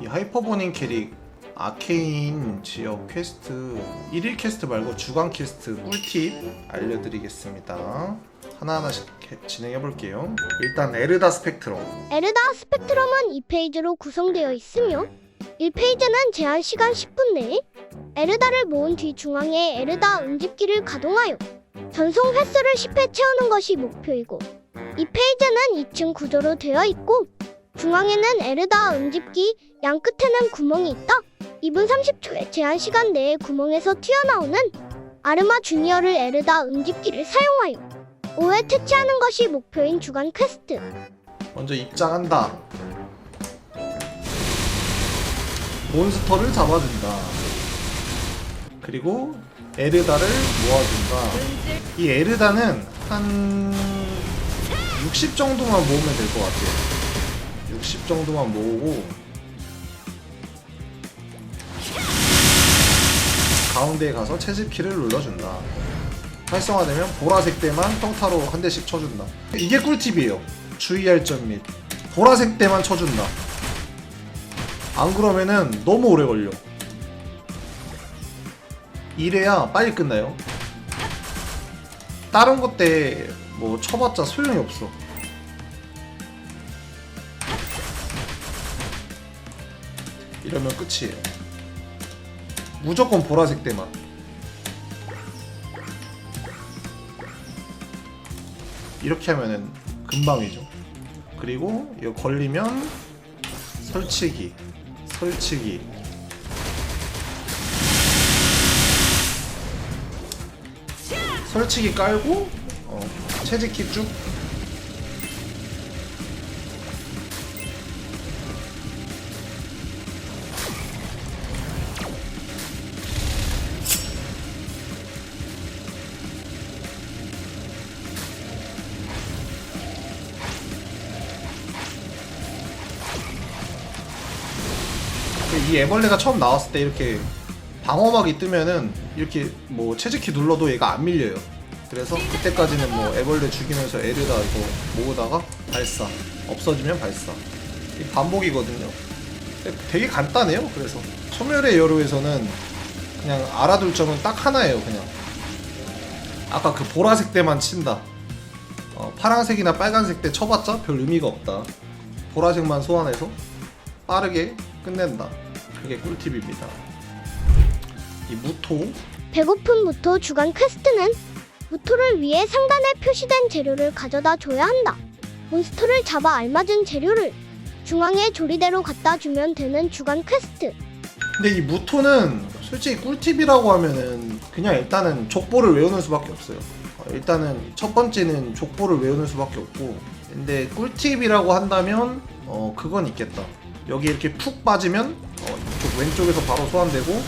이 하이퍼버닝 캐릭 아케인 지역 퀘스트 1일 퀘스트 말고 주간 퀘스트 꿀팁 알려드리겠습니다. 하나하나씩 개- 진행해 볼게요. 일단 에르다 스펙트럼 에르다 스펙트럼은 2페이지로 구성되어 있으며 1페이지는 제한 시간 10분 내에 에르다를 모은 뒤 중앙에 에르다 음집기를 가동하여 전송 횟수를 10회 채우는 것이 목표이고 2페이지는 2층 구조로 되어 있고 중앙에는 에르다 음집기, 양 끝에는 구멍이 있다. 2분 30초의 제한 시간 내에 구멍에서 튀어나오는 아르마 주니어를 에르다 음집기를 사용하여 5회 퇴치하는 것이 목표인 주간 퀘스트. 먼저 입장한다. 몬스터를 잡아준다. 그리고 에르다를 모아준다. 이 에르다는 한 60 정도만 모으면 될 것 같아요. 60 정도만 모으고 가운데에 가서 채집키를 눌러준다. 활성화되면 보라색 때만 평타로 한 대씩 쳐준다. 이게 꿀팁이에요. 주의할 점 및 보라색 때만 쳐준다. 안 그러면은 너무 오래 걸려. 이래야 빨리 끝나요. 다른 것 때 뭐 쳐봤자 소용이 없어. 이러면 끝이에요. 무조건 보라색 때만. 이렇게 하면은 금방이죠. 그리고 이거 걸리면 설치기, 설치기. 설치기 깔고 어, 채집키 쭉. 이 애벌레가 처음 나왔을 때 이렇게 방어막이 뜨면은 이렇게 뭐 채집키 눌러도 얘가 안 밀려요. 그래서 그때까지는 뭐 애벌레 죽이면서 에르다 이거 모으다가 발사 없어지면 발사 이 반복이거든요. 되게 간단해요. 그래서 소멸의 여로에서는 그냥 알아둘 점은 딱 하나예요. 그냥 아까 그 보라색 때만 친다. 어, 파란색이나 빨간색 때 쳐봤자 별 의미가 없다. 보라색만 소환해서 빠르게 끝낸다. 그게 꿀팁입니다. 이 무토 배고픈 무토 주간 퀘스트는 무토를 위해 상단에 표시된 재료를 가져다 줘야 한다. 몬스터를 잡아 알맞은 재료를 중앙에 조리대로 갖다 주면 되는 주간 퀘스트. 근데 이 무토는 솔직히 꿀팁이라고 하면은 그냥 일단은 족보를 외우는 수밖에 없어요. 어, 일단은 첫 번째는 족보를 외우는 수밖에 없고 근데 꿀팁이라고 한다면 어 그건 있겠다. 여기 이렇게 푹 빠지면 어 이쪽 왼쪽에서 바로 소환되고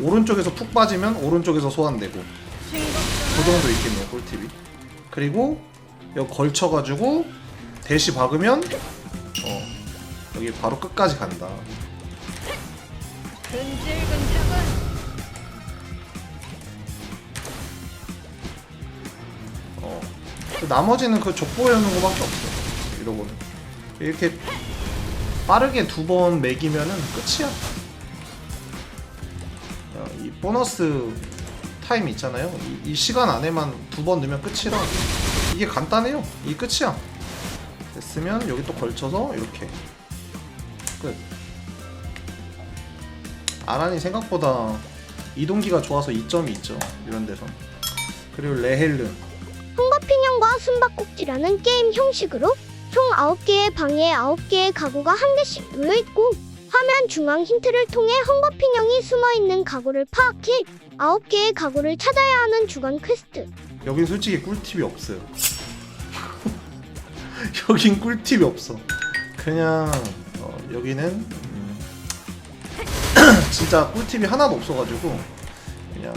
오른쪽에서 푹 빠지면 오른쪽에서 소환되고 그 정도 있겠네요 꿀팁이. 그리고 여기 걸쳐가지고 대시 박으면 어 여기 바로 끝까지 간다. 어. 그 나머지는 그 족보 외우는 거밖에 없어. 이러고는. 이렇게 빠르게 두 번 매기면은 끝이야. 야, 이 보너스 타임 있잖아요. 이, 이 시간 안에만 두 번 넣으면 끝이라. 이게 간단해요. 이 끝이야. 됐으면 여기 또 걸쳐서 이렇게 끝. 아란이 생각보다 이동기가 좋아서 이점이 있죠. 이런 데서. 그리고 레헬르. 헝거핑형과 숨바꼭질하는 게임 형식으로 총 9개의 방에 9개의 가구가 한 개씩 놓여 있고 화면 중앙 힌트를 통해 헝거핑형이 숨어 있는 가구를 파악해 9개의 가구를 찾아야 하는 주간 퀘스트. 여긴 솔직히 꿀팁이 없어요. 여긴 꿀팁이 없어. 그냥 어, 여기는 음, 진짜 꿀팁이 하나도 없어가지고 그냥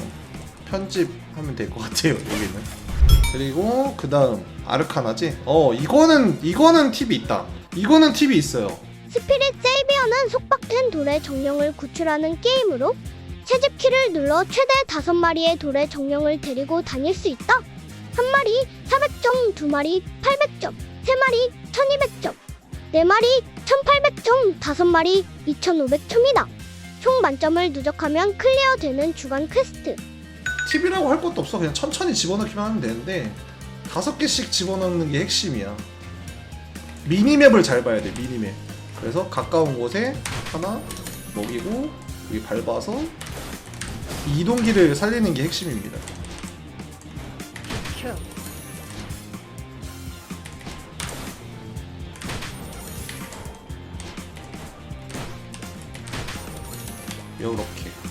편집하면 될 것 같아요. 여기는. 그리고 그 다음 아르카나지. 어 이거는 이거는 팁이 있다. 이거는 팁이 있어요. 스피릿 세이비어는 속박된 돌의 정령을 구출하는 게임으로 채집키를 눌러 최대 5마리의 돌의 정령을 데리고 다닐 수 있다. 한 마리 400점, 두 마리 800점, 세 마리 1200점, 네 마리 1800점 5마리 2500점이다. 총 만점을 누적하면 클리어 되는 주간 퀘스트. 팁이라고 할 것도 없어. 그냥 천천히 집어넣기만 하면 되는데 다섯 개씩 집어넣는 게 핵심이야. 미니맵을 잘 봐야 돼. 미니맵. 그래서 가까운 곳에 하나 먹이고 여기 밟아서 이 이동기를 살리는 게 핵심입니다. 요렇게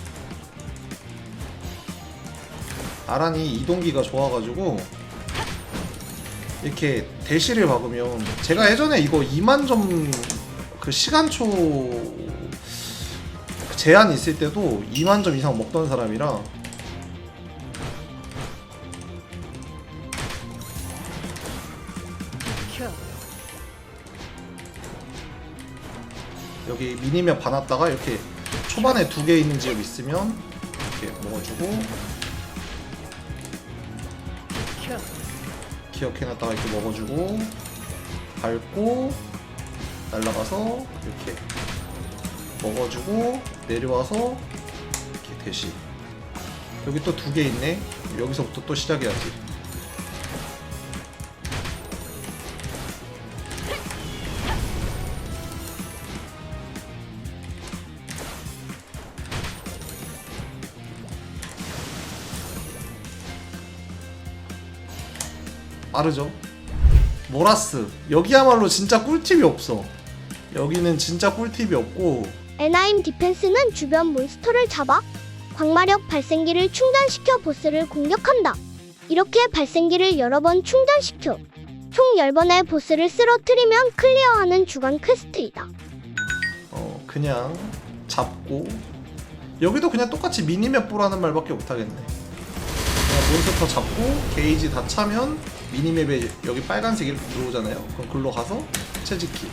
아란이 이동기가 좋아가지고 이렇게 대시를 박으면 제가 예전에 이거 2만 점 그 시간초 제한 있을 때도 2만 점 이상 먹던 사람이라 여기 미니맵 봐놨다가 이렇게 초반에 두 개 있는 지역 있으면 이렇게 먹어주고 기억해놨다가 이렇게 먹어주고 밟고 날라가서 이렇게 먹어주고 내려와서 이렇게 대시 여기 또 두 개 있네. 여기서부터 또 시작해야지 빠르죠? 모라스 여기야말로 진짜 꿀팁이 없어. 여기는 진짜 꿀팁이 없고. 에나임 디펜스는 주변 몬스터를 잡아 광마력 발생기를 충전시켜 보스를 공격한다. 이렇게 발생기를 여러 번 충전시켜 총 10번의 보스를 쓰러뜨리면 클리어하는 주간 퀘스트이다. 어 그냥 잡고. 여기도 그냥 똑같이 미니맵 보라는 말밖에 못하겠네. 그냥 몬스터 잡고 게이지 다 차면 미니맵에 여기 빨간색 이렇게 들어오잖아요. 그럼 글로 가서 채찍기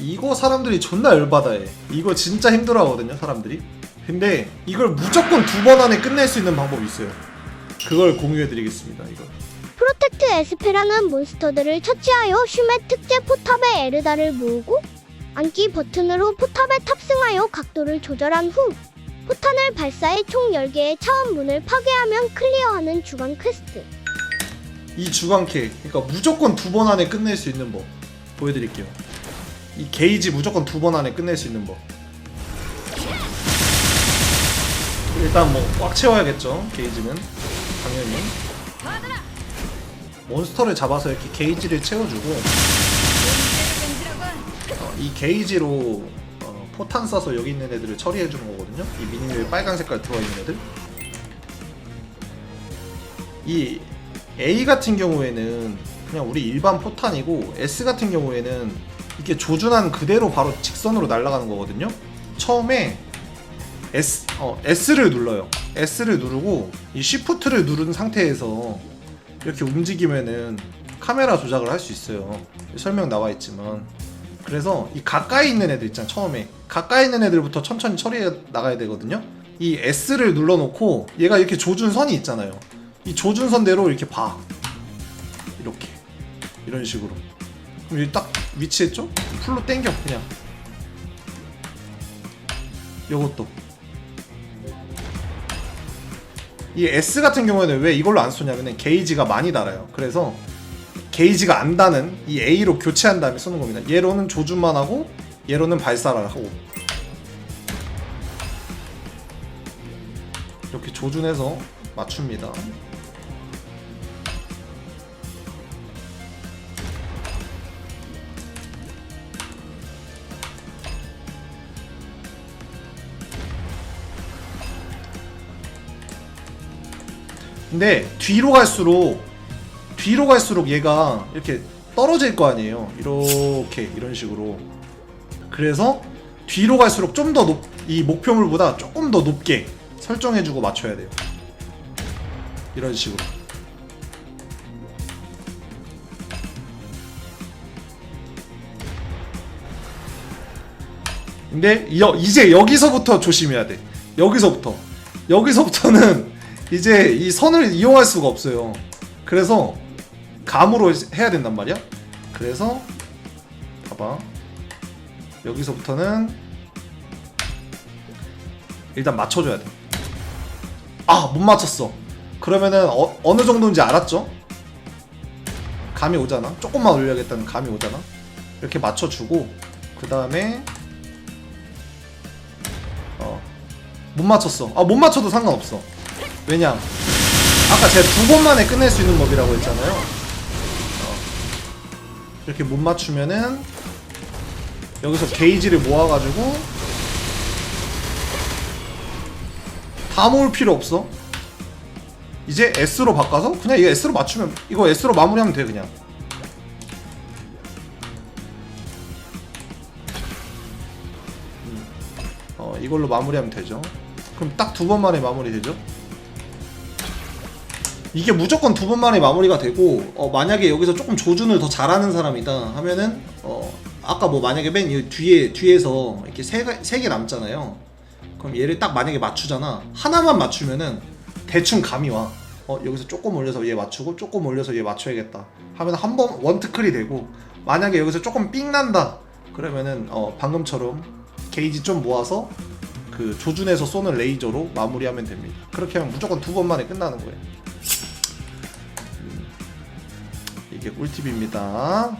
이거 사람들이 존나 열받아해. 이거 진짜 힘들어 하거든요 사람들이. 근데 이걸 무조건 두 번 안에 끝낼 수 있는 방법이 있어요. 그걸 공유해 드리겠습니다 이거. 프로텍트 에스페라는 몬스터들을 처치하여 슈메 특제 포탑의 에르다를 모으고 안기 버튼으로 포탑에 탑승하여 각도를 조절한 후 포탄을 발사해 총 10개의 차원 문을 파괴하면 클리어하는 주간 퀘스트. 이 주간캐 그러니까 무조건 두 번 안에 끝낼 수 있는 법 보여드릴게요. 이 게이지 무조건 두 번 안에 끝낼 수 있는 법. 일단 뭐 꽉 채워야겠죠 게이지는. 당연히. 몬스터를 잡아서 이렇게 게이지를 채워주고 어, 이 게이지로 어, 포탄 쏴서 여기 있는 애들을 처리해 주는 거거든요 이 미니맵에 빨간 색깔 들어있는 애들 이 A 같은 경우에는 그냥 우리 일반 포탄이고 S 같은 경우에는 이게 조준한 그대로 바로 직선으로 날아가는 거거든요. 처음에 S 어 S를 눌러요. S를 누르고 이 Shift를 누른 상태에서 이렇게 움직이면은 카메라 조작을 할 수 있어요. 설명 나와 있지만 그래서 이 가까이 있는 애들 있잖아 처음에 가까이 있는 애들부터 천천히 처리해 나가야 되거든요. 이 S를 눌러놓고 얘가 이렇게 조준선이 있잖아요. 이 조준선대로 이렇게 봐. 이렇게 이런 식으로. 그럼 여기 딱 위치했죠? 풀로 당겨 그냥. 요것도. 이 S 같은 경우에는 왜 이걸로 안 쏘냐면은 게이지가 많이 달아요. 그래서 게이지가 안 다는 이 A로 교체한 다음에 쏘는 겁니다. 얘로는 조준만 하고 얘로는 발사를 하고 이렇게 조준해서 맞춥니다. 근데 뒤로 갈수록 뒤로 갈수록 얘가 이렇게 떨어질 거 아니에요. 이렇게 이런 식으로. 그래서 뒤로 갈수록 좀더 높, 이 목표물보다 조금 더 높게 설정해주고 맞춰야 돼요. 이런 식으로. 근데 여, 이제 여기서부터 조심해야 돼. 여기서부터. 여기서부터는 이제 이 선을 이용할 수가 없어요. 그래서 감으로 해야 된단 말이야. 그래서 봐봐 여기서부터는 일단 맞춰줘야 돼. 아, 못 맞췄어. 그러면은 어, 어느 정도인지 알았죠? 감이 오잖아. 조금만 올려야겠다는 감이 오잖아. 이렇게 맞춰주고 그 다음에 어, 못 맞췄어. 아, 못 맞춰도 상관없어. 왜냐? 아까 제가 두 번만에 끝낼 수 있는 법이라고 했잖아요. 어, 이렇게 못 맞추면은 여기서 게이지를 모아가지고 다 모을 필요 없어. 이제 S로 바꿔서 그냥 이거 S로 맞추면 이거 S로 마무리하면 돼 그냥. 음. 어 이걸로 마무리하면 되죠. 그럼 딱 두 번 만에 마무리 되죠. 이게 무조건 두 번 만에 마무리가 되고 어, 만약에 여기서 조금 조준을 더 잘하는 사람이다 하면은 어, 아까 뭐 만약에 맨이 뒤에 뒤에서 이렇게 세개 개 남잖아요. 그럼 얘를 딱 만약에 맞추잖아. 하나만 맞추면은 대충 감이 와. 어 여기서 조금 올려서 얘 맞추고 조금 올려서 얘 맞춰야겠다. 하면 한 번 원트클이 되고 만약에 여기서 조금 삥 난다. 그러면은 어 방금처럼 게이지 좀 모아서 그 조준해서 쏘는 레이저로 마무리하면 됩니다. 그렇게 하면 무조건 두 번 만에 끝나는 거예요. 꿀팁입니다.